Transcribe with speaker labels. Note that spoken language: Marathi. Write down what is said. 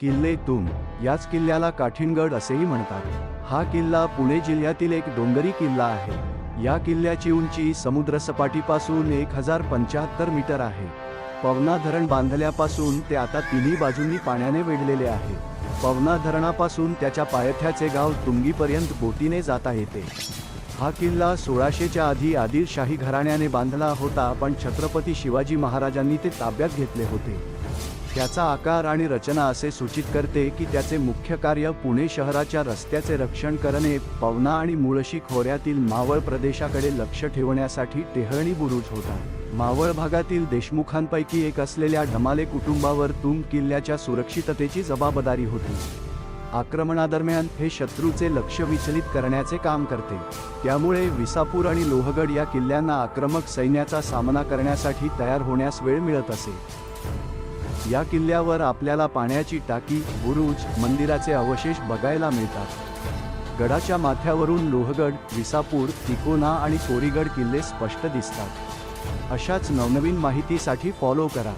Speaker 1: किल्ले तुंग याच किल्ल्याला काठीणगड असेही म्हणतात. हा किल्ला पुणे जिल्ह्यातील एक डोंगरी किल्ला आहे. या किल्ल्याची उंची समुद्रसपाटीपासून एक हजार पंच्याहत्तर मीटर आहे. पवना धरण बांधल्यापासून ते आता तिन्ही बाजूंनी पाण्याने वेढलेले आहे. पवना धरणापासून त्याच्या पायथ्याचे गाव तुंगीपर्यंत बोटीने जाता येते. हा किल्ला सोळाशेच्या आधी आदिलशाही घराण्याने बांधला होता पण छत्रपती शिवाजी महाराजांनी ते ताब्यात घेतले होते. त्याचा आकार आणि रचना असे सूचित करते की त्याचे मुख्य कार्य पुणे शहराच्या रस्त्याचे रक्षण करणे पवना आणि मुळशी खोऱ्यातील मावळ प्रदेशाकडे लक्ष ठेवण्यासाठी टेहळणी बुरुज होता. मावळ भागातील देशमुखांपैकी एक असलेल्या ढमाले कुटुंबावर तुम किल्ल्याच्या सुरक्षिततेची जबाबदारी होती. आक्रमणादरम्यान हे शत्रूचे लक्ष विचलित करण्याचे काम करते. त्यामुळे विसापूर आणि लोहगड या किल्ल्यांना आक्रमक सैन्याचा सामना करण्यासाठी तयार होण्यास वेळ मिळत असे. या किल्ल्यावर आपल्याला पाण्याची टाकी बुरुज मंदिराचे अवशेष बघायला मिळतात. गडाच्या माथ्यावरून लोहगड विसापूर तिकोना आणि कोरीगड किल्ले स्पष्ट दिसतात. अशाच नवनवीन माहितीसाठी फॉलो करा.